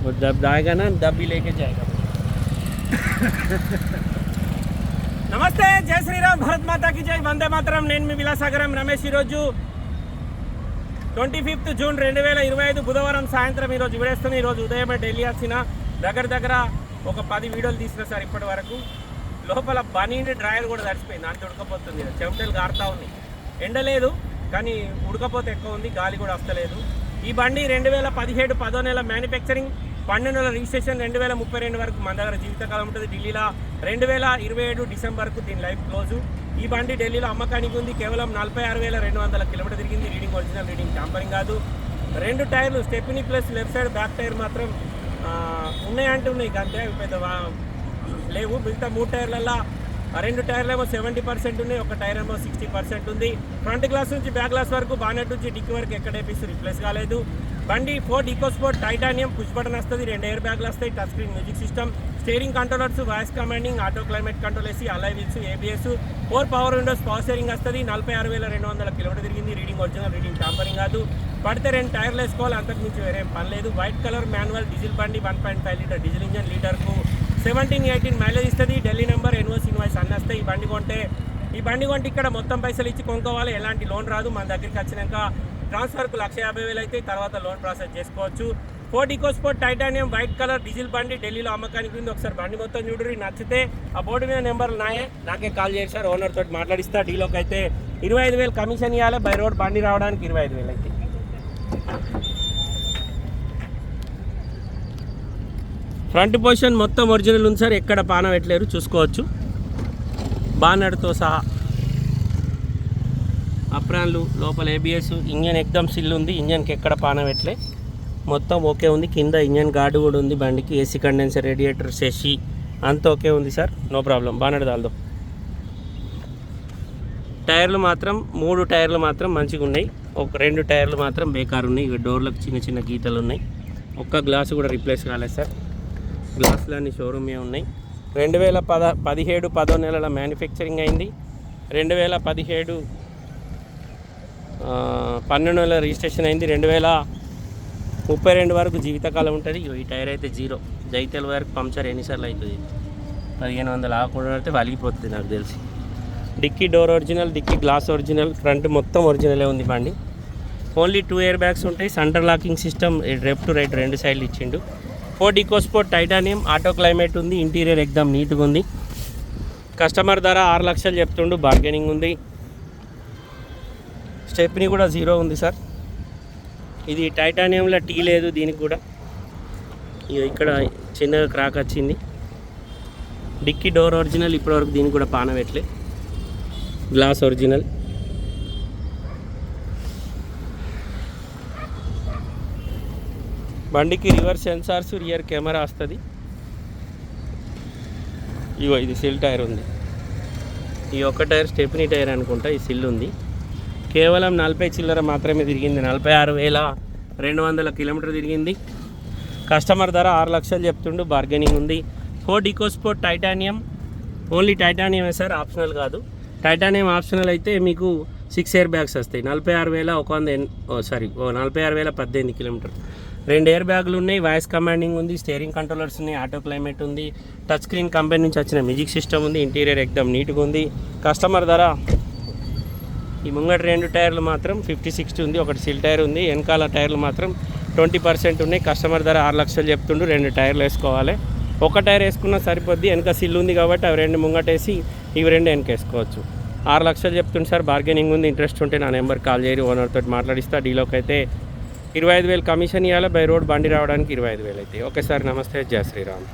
वो जब जाएगा ना तब भी लेके जाएगा నమస్తే జై శ్రీరామ్ భరత్ మాతాకి జై వందే మాతరం నేను మీ విలాసాగరం రమేష్ ఈరోజు ట్వంటీ ఫిఫ్త్ జూన్ రెండు వేల ఇరవై ఐదు బుధవారం సాయంత్రం ఈరోజు విడేస్తుంది ఈరోజు ఉదయమే ఢిల్లీ వచ్చిన దగ్గర దగ్గర ఒక పది వీడియోలు తీసిన సార్ ఇప్పటి వరకు లోపల బనీండి డ్రాయర్ కూడా తడిచిపోయింది అంత ఉడకపోతుంది చెమటలు గారుతా ఉన్నాయి ఎండ లేదు కానీ ఉడకపోతే ఎక్కువ ఉంది గాలి కూడా వస్తలేదు ఈ బండి రెండు వేల పదిహేడు పదో నెల మ్యానుఫ్యాక్చరింగ్ పన్నెండు నెలల రిజిస్ట్రేషన్ రెండు వేల ముప్పై రెండు వరకు మన దగ్గర జీవితకాలం ఉంటుంది. ఢిల్లీలో రెండు వేల ఇరవై ఏడు డిసెంబర్కు దీని లైఫ్ క్లోజు. ఈ బండి ఢిల్లీలో అమ్మకానికి ఉంది. కేవలం నలభై ఆరు వేల రెండు వందల కిలోమీటర్ తిరిగింది. రీడింగ్ ఒరిజినల్ రీడింగ్ ట్యాంపరింగ్ కాదు. రెండు టైర్లు stepney plus left side back tyre మాత్రం ఉన్నాయంటే ఉన్నాయి. అంతే పెద్ద లేవు. మిగతా మూడు టైర్లల్లో రెండు టైర్లు ఏమో సెవెంటీ పర్సెంట్ ఉన్నాయి ఒక టైర్ ఏమో సిక్స్టీ పర్సెంట్ ఉంది. ఫ్రంట్ గ్లాస్ నుంచి బ్యాక్ గ్లాస్ వరకు బానెట్ నుంచి డిక్కి వరకు ఎక్కడ వేపిస్తూ రిప్లేస్ కాలేదు. బండి Ford EcoSport titanium push button వస్తుంది రెండు ఎయిర్ బ్యాగ్లు వస్తాయి touch screen music system steering controllers voice commanding auto climate control వేసి alloy wheels ABS four power windows power steering వస్తుంది నలభై ఆరు వేల రెండు వందల కిలోమీటర్ తిరిగింది రీడింగ్ ఒరిజినల్ రీడింగ్ టాంపరింగ్ కాదు. పడితే రెండు టైర్లు వేసుకోవాలి అంతకు మించి వేరేం పని లేదు. వైట్ కలర్ మాన్యువల్ డీజిల్ బండి one point five litre diesel engine లీటర్కు seventeen eighteen mileage ఇస్తుంది. ఢిల్లీ నెంబర్ ఎన్ఓసి ఇన్వాయిస్ అన్నీ వస్తాయి ఈ బండి కొంటే ఈ బండి కొంటే ఇక్కడ మొత్తం పైసలు ఇచ్చి కొనుక్కోవాలి. ఎలాంటి లోన్ రాదు. మన దగ్గరికి వచ్చినాక ట్రాన్స్ఫర్కు లక్ష యాభై వేలు అయితే తర్వాత లోన్ ప్రాసెస్ చేసుకోవచ్చు. Ford EcoSport titanium white colour diesel బండి ఢిల్లీలో అమ్మకానికి ఉంది. ఒకసారి బండి మొత్తం చూడరు నచ్చితే ఆ బోర్డు మీద నెంబర్ నాయే నాకే కాల్ చేశారు ఓనర్ తోటి మాట్లాడిస్తా. డీలోకి అయితే ఇరవై ఐదు వేలు కమిషన్ ఇవ్వాలి బై రోడ్ బండి రావడానికి ఇరవై ఐదు వేలు అయితే. ఫ్రంట్ పొజిషన్ మొత్తం ఒరిజినల్ ఉంది సార్. ఎక్కడ పాన పెట్టలేరు చూసుకోవచ్చు. బానర్తో సహా అప్రాన్లు లోపల ఏబిఎస్ ఇంజన్ ఎక్దమ్ సిల్ ఉంది. ఇంజన్కి ఎక్కడ పాన పెట్టలే మొత్తం ఓకే ఉంది. కింద ఇంజన్ గార్డు కూడా ఉంది బండికి. ఏసీ కండెన్సర్ రేడియేటర్ సెషి అంత ఓకే ఉంది సార్. No problem. బానర్ దాల్దో. టైర్లు మాత్రం మూడు టైర్లు మాత్రం మంచిగా ఉన్నాయి. ఒక రెండు టైర్లు మాత్రం బేకారు ఉన్నాయి. ఇక డోర్లకు చిన్న చిన్న గీతలు ఉన్నాయి. ఒక్క గ్లాసు కూడా రిప్లేస్ కాలేదు సార్. గ్లాసులు షోరూమే ఉన్నాయి. రెండు వేల పద పదిహేడు పదో నెలల మ్యానుఫ్యాక్చరింగ్ అయింది. రెండు వేల పదిహేడు పన్నెండు నెలల రిజిస్ట్రేషన్ అయింది. రెండు వేల ముప్పై రెండు వరకు జీవితకాలం ఉంటుంది. ఈ టైర్ అయితే జీరో. జైతెల్ వరకు పంక్చర్ ఎన్నిసార్లు అవుతుంది పదిహేను వందలు ఆకుండా అయితే వలిగిపోతుంది నాకు తెలిసి. Dickey door original dickey glass original front మొత్తం ఒరిజినలే ఉంది బండి. ఓన్లీ టూ ఇయర్ బ్యాగ్స్ ఉంటాయి. Centre locking system left to right రెండు సైడ్లు ఇచ్చిండు. Ford EcoSport titanium auto climate ఉంది ఇంటీరియర్ ఎగ్దమ్ నీట్గా ఉంది. కస్టమర్ ధర ఆరు లక్షలు చెప్తుండు బార్గెనింగ్ ఉంది. స్టెప్ని కూడా జీరో ఉంది సార్. ఇది టైటానియంలో టీ లేదు దీనికి కూడా. ఇక్కడ చిన్నగా క్రాక్ వచ్చింది. డిక్కీ డోర్ ఒరిజినల్ ఇప్పటివరకు దీనికి కూడా పానవెట్లే. Glass original. బండికి రివర్స్ సెన్సార్స్ రియర్ కెమెరా వస్తుంది. ఇగో ఇది సిల్ టైర్ ఉంది. ఈ ఒక్క టైర్ స్టెప్నీ టైర్ అనుకుంటా ఈ సిల్ ఉంది. కేవలం నలభై చిల్లర మాత్రమే తిరిగింది. నలభై ఆరు వేల రెండు వందల కిలోమీటర్ తిరిగింది. కస్టమర్ ధర ఆరు లక్షలు చెప్తుండు బార్గెనింగ్ ఉంది. Ford EcoSport titanium. ఓన్లీ టైటానియమే సార్ ఆప్షనల్ కాదు. టైటానియం ఆప్షనల్ అయితే మీకు సిక్స్ ఇయర్ బ్యాగ్స్ వస్తాయి. నలభై ఆరు వేల ఒక వంద ఎన్- సారీ ఓ నలభై ఆరు వేల పద్దెనిమిది కిలోమీటర్. రెండు ఎయిర్ బ్యాగులు ఉన్నాయి వాయిస్ కమాండింగ్ ఉంది స్టీరింగ్ కంట్రోలర్స్ ఉన్నాయి ఆటో క్లైమేట్ ఉంది టచ్ స్క్రీన్ కంపెనీ నుంచి వచ్చిన మ్యూజిక్ సిస్టమ్ ఉంది ఇంటీరియర్ ఎక్దమ్ నీట్గా ఉంది. కస్టమర్ ధర ఈ ముంగట రెండు టైర్లు మాత్రం ఫిఫ్టీ సిక్స్టీ ఉంది ఒకటి సిల్ టైర్ ఉంది వెనకాల టైర్లు మాత్రం ట్వంటీ పర్సెంట్ ఉన్నాయి. కస్టమర్ ధర ఆరు లక్షలు చెప్తుండు రెండు టైర్లు వేసుకోవాలి. ఒక టైర్ వేసుకున్నా సరిపోద్ది వెనక సిల్ ఉంది కాబట్టి అవి రెండు ముంగటేసి ఇవి రెండు వెనక వేసుకోవచ్చు. ఆరు లక్షలు చెప్తుంది సార్ బార్గెనింగ్ ఉంది ఇంట్రెస్ట్ ఉంటే నా నెంబర్ కాల్ చేయరు ఓనర్ తోటి మాట్లాడిస్తా డీలోకి అయితే ఇరవై ఐదు వేలు కమిషన్ ఇవ్వాలి బై రోడ్ బండి రావడానికి ఇరవై ఐదు వేలు అయితే. ఓకే సార్ నమస్తే జయ శ్రీరామ్.